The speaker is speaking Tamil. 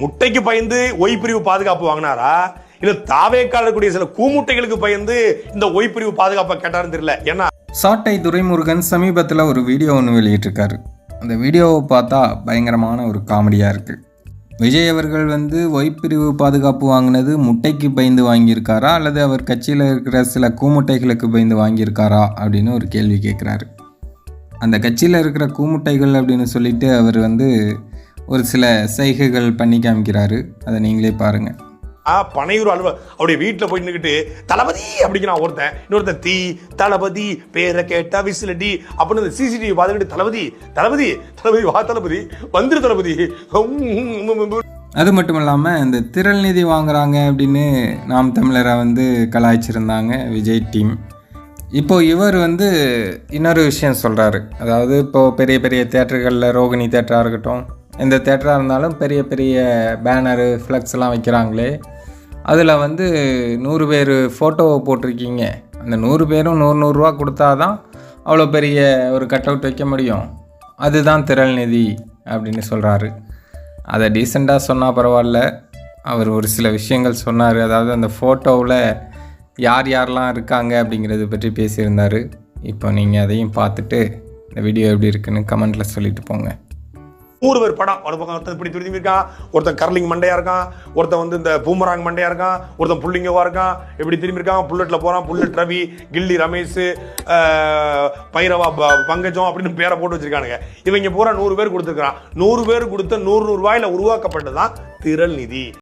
முட்டைக்கு பயந்து ஒய்பிரிவு பாதுகாப்பு வாங்கினாரா? இல்ல தாவேக்கால சில கூமுட்டைகளுக்கு பயந்து இந்த ஒய்பிரிவு பாதுகாப்பை கேட்டாருன்னு தெரியல. ஏன்னா சாட்டை துரைமுருகன் சமீபத்தில் ஒரு வீடியோ ஒன்று வெளியிட்டிருக்காரு. அந்த வீடியோவை பார்த்தா பயங்கரமான ஒரு காமெடியாக இருக்குது விஜய் அவர்கள் வந்து ஒய்பிரிவு பாதுகாப்பு வாங்கினது முட்டைக்கு பயந்து வாங்கியிருக்காரா? அல்லது அவர் கட்சியில் இருக்கிற சில கூமுட்டைகளுக்கு பயந்து வாங்கியிருக்காரா? அப்படின்னு ஒரு கேள்வி கேட்குறாரு அந்த கட்சியில் இருக்கிற கூமுட்டைகள் அப்படின்னு சொல்லிட்டு அவர் வந்து ஒரு சில சைகைகள் பண்ணி காமிக்கிறாரு. அதை நீங்களே பாருங்கள் ஆ, பனையூர் அலுவ அவருடைய வீட்டில் போய் நின்றுக்கிட்டு தளபதி அப்படிங்கிறான் ஒருத்தன் இன்னொருத்தன் தீ தளபதி பேரை கேட்டா விசிலடி அப்படின்னு இந்த சிசிடிவி பார்த்துக்கிட்டு தளபதி தளபதி தளபதி வா தளபதி வந்துரு தளபதி. அது மட்டும் இல்லாமல் இந்த திரள் நிதி வாங்குறாங்க அப்படின்னு நாம் தமிழரை வந்து கலாய்ச்சிருந்தாங்க விஜய் டீம். இப்போ இவர் வந்து இன்னொரு விஷயம் சொல்கிறாரு அதாவது இப்போது பெரிய பெரிய தேட்டர்களில் ரோகிணி தேட்டராக இருக்கட்டும் எந்த தேட்டராக இருந்தாலும் பெரிய பெரிய பேனரு ஃப்ளக்ஸ்லாம் வைக்கிறாங்களே. அதில் வந்து நூறு பேர் ஃபோட்டோவை போட்டிருக்கீங்க. அந்த நூறு பேரும் நூறு நூறுரூவா கொடுத்தா தான் அவ்வளோ பெரிய ஒரு கட் அவுட் வைக்க முடியும். அதுதான் திரள் நிதி அப்படின்னு சொல்கிறாரு அதை டீசெண்டாக சொன்னால் பரவாயில்ல. அவர் ஒரு சில விஷயங்கள் சொன்னார். அதாவது அந்த ஃபோட்டோவில் யார் யாரெல்லாம் இருக்காங்க அப்படிங்கிறத பற்றி பேசியிருந்தார். இப்போ நீங்கள் அதையும் பார்த்துட்டு இந்த வீடியோ எப்படி இருக்குன்னு கமெண்ட்டில் சொல்லிட்டு போங்க. நூறு பேர் படம். ஒரு பக்கம் ஒருத்தன் இப்படி திரும்பி இருக்கான் ஒருத்தன் கர்லிங் மண்டையா இருக்கான் ஒருத்தன் வந்து இந்த பூமராங் மண்டையா இருக்கான் ஒருத்தன் புள்ளிங்கவா இருக்கான் இப்படி திரும்பி இருக்கான் புல்லட்ல போறான் புல்லட் ரவி கில்லி ரமேஷ் பைரவா ப- பங்கஜம் அப்படின்னு பேரை போட்டு வச்சிருக்கானுங்க. இவங்க பூரா நூறு பேர் கொடுத்துருக்கான் நூறு பேர் கொடுத்த நூறு நூறு ரூபாயில உருவாக்கப்பட்டதான் திரள் நிதி.